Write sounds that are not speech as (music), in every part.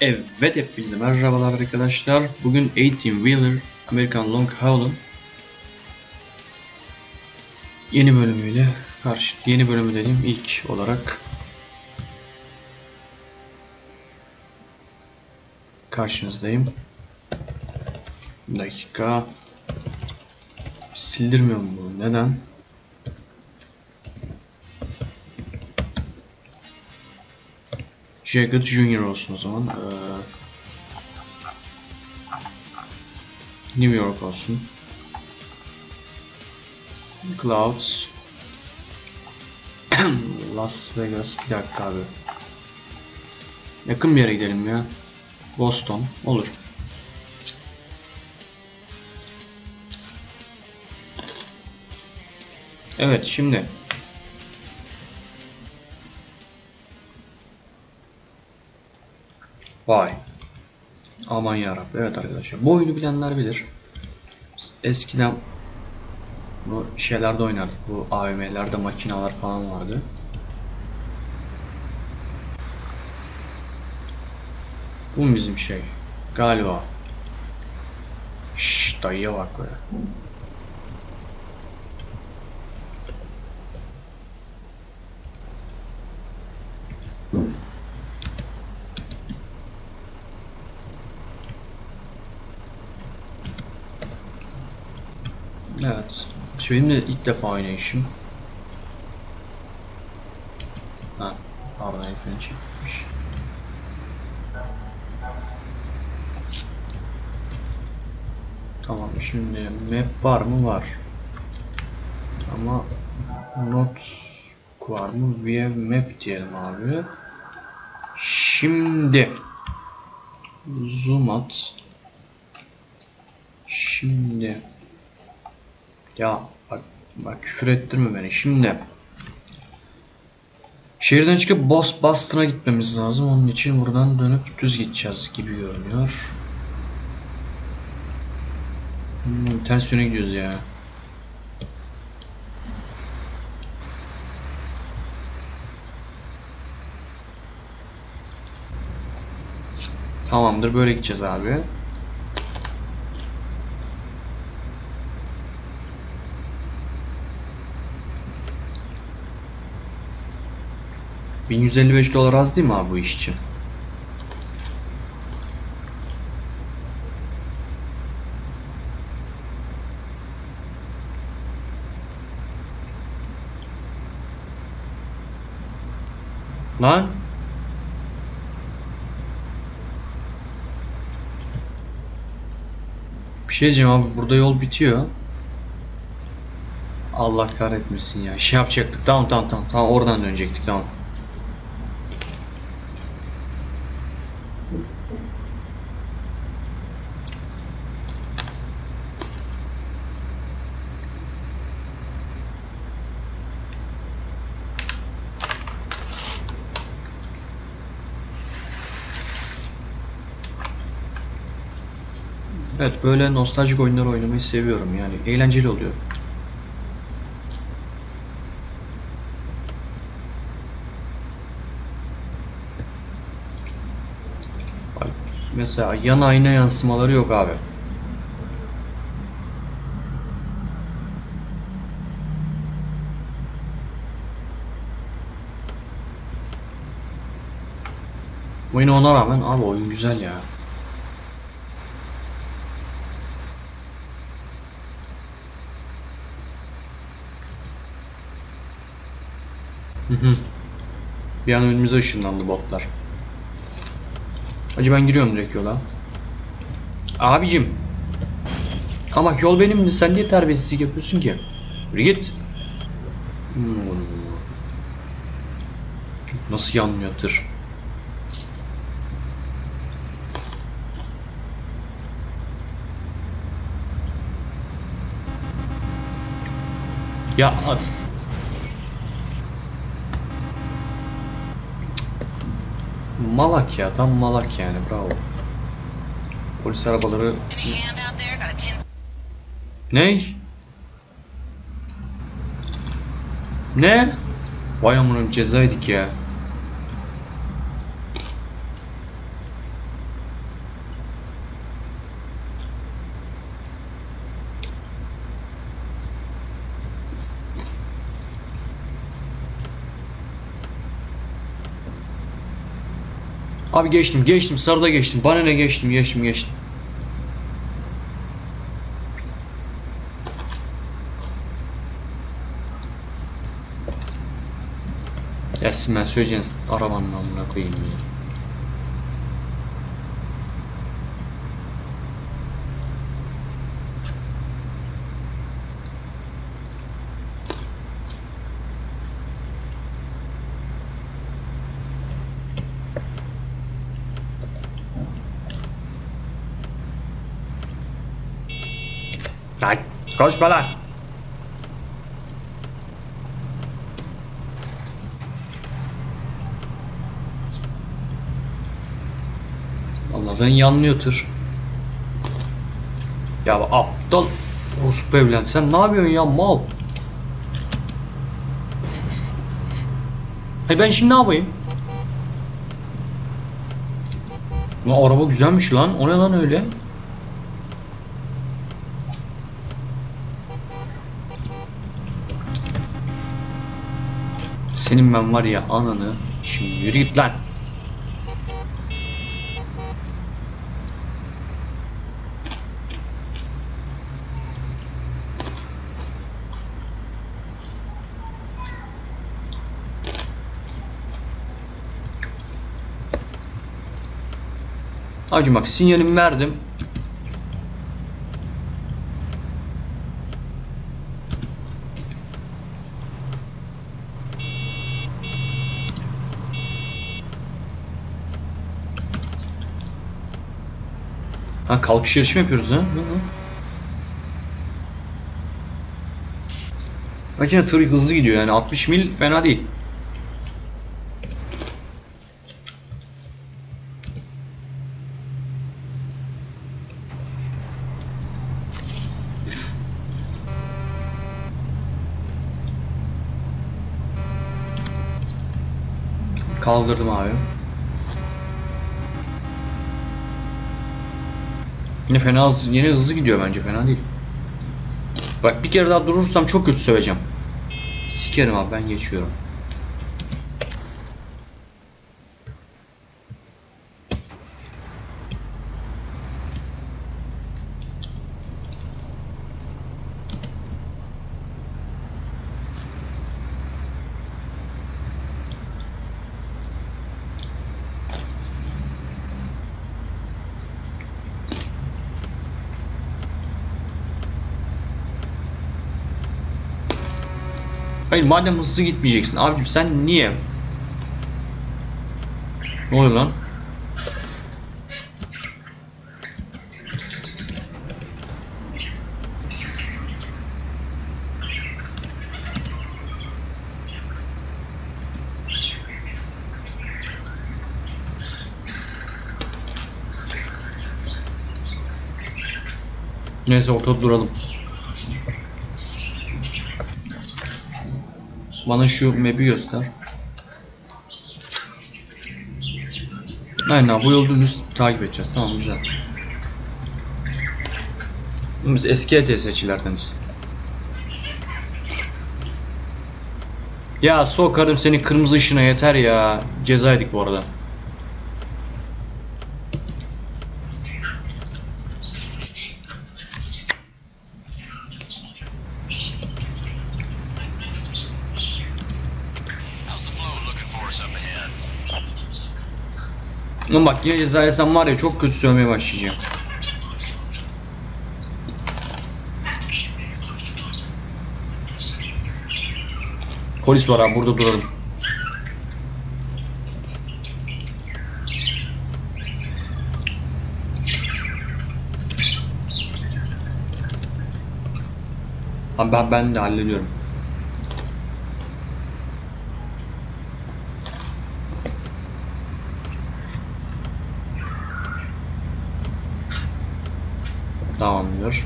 Evet hepinize merhabalar arkadaşlar. Bugün 18 Wheeler American Long Haul'un yeni bölümüyle karşı yeni bölümü dediğim ilk olarak karşınızdayım. Bir dakika. Sildirmiyorum bunu. Neden? Jagged Junior olsun o zaman. Ee, New York olsun. Clouds. (clears throat) Las Vegas. Bir dakika abi. Yakın bir yere gidelim ya. Boston. Olur. Evet şimdi. Vay. Aman yarabbim. Evet arkadaşlar. Bu oyunu bilenler bilir. Biz eskiden bu şeylerde oynardık. Bu AVM'lerde makineler falan vardı. Bu bizim şey? Galiba. Şşş dayıya bak böyle. Evet. Şu benim de ilk defa oynayışım. Ha, pardon herifini çekmiş. Tamam şimdi map var mı var. Ama not var mı? View map diyelim abi. Şimdi zoom at. Şimdi ya bak, bak küfür ettirme beni. Şimdi şehirden çıkıp Boss Boston'a gitmemiz lazım. Onun için buradan dönüp düz gideceğiz gibi görünüyor. Hmm, ters yöne gidiyoruz ya. Tamamdır böyle gideceğiz abi. ...1155 dolar az değil mi abi bu iş için? Lan? Bir şey diyeceğim abi burada yol bitiyor. Allah kahretmesin ya. Şey yapacaktık. Tamam tamam tamam. Tamam oradan dönecektik tamam. Evet böyle nostaljik oyunlar oynamayı seviyorum yani eğlenceli oluyor. Mesela yan ayna yansımaları yok abi. Oyunu ona rağmen abi oyun güzel ya. Bir an önümüze ışınlandı botlar. Acı ben giriyorum direkt yola. Abicim. Ama yol benimdi. Sen niye terbiyesizlik yapıyorsun ki? Yürü git. Hmm. Nasıl yanmıyor tır? Ya abi. Malak ya tam malak yani bravo. Polis arabaları tin ne? Vay amına cezaydık ya. Abi geçtim geçtim sarıda geçtim. Bana ne geçtim geçtim geçtim. Sizin ben söyleyeceğiniz arabanın amına koyayım ya. Lan konuşma lan. Allah sen yanlıyor tır. Ya aptal Rus evlen sen ne yapıyorsun ya mal? Hey ben şimdi ne yapayım? Lan araba güzelmiş lan. O ne lan öyle? Senin ben var ya ananı. Şimdi yürü git lan. Abicim bak sinyalimi verdim. Ha kalkış yarışı mı yapıyoruz ha? Hı hı. Bence tır hızlı gidiyor yani 60 mil fena değil. Kaldırdım abi. Yine fena hızlı, yine hızlı gidiyor bence fena değil. Bak bir kere daha durursam çok kötü söveceğim. Sikerim abi ben geçiyorum. Hayır madem hızlı gitmeyeceksin abicim sen niye? Ne oluyor lan? Neyse ortada duralım. Bana şu map'i göster. Aynen bu yolu dümdüz takip edeceğiz. Tamam güzel. Biz eski ETS'çilerdeniz. Ya sokarım seni kırmızı ışına yeter ya. Ceza yedik bu arada. Lan bak yine ceza var ya çok kötü sövmeye başlayacağım. Polis var abi burada duralım. Abi ben, ben de hallediyorum. Tamamdır.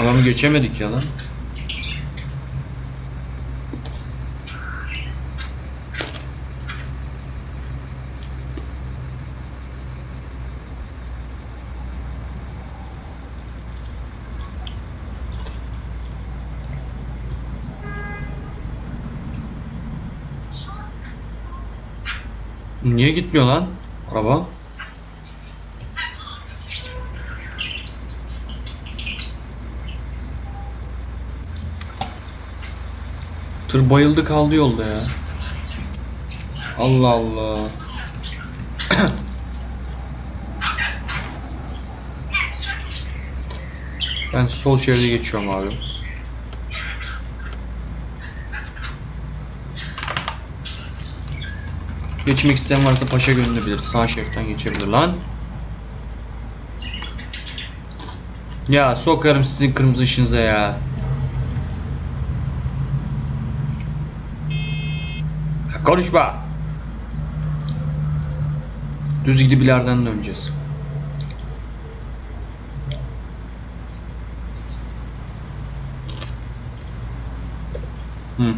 Adamı geçemedik ya lan. Niye gitmiyor lan araba? Tır bayıldı kaldı yolda ya. Allah Allah. (coughs) ben sol şeride geçiyorum abi. Geçmek isteyen varsa paşa gönderebilir. Sağ şeritten geçebilir lan. Ya sokarım sizin kırmızı ışınıza ya. Konuşma. Düz gidip ileriden döneceğiz. Hı.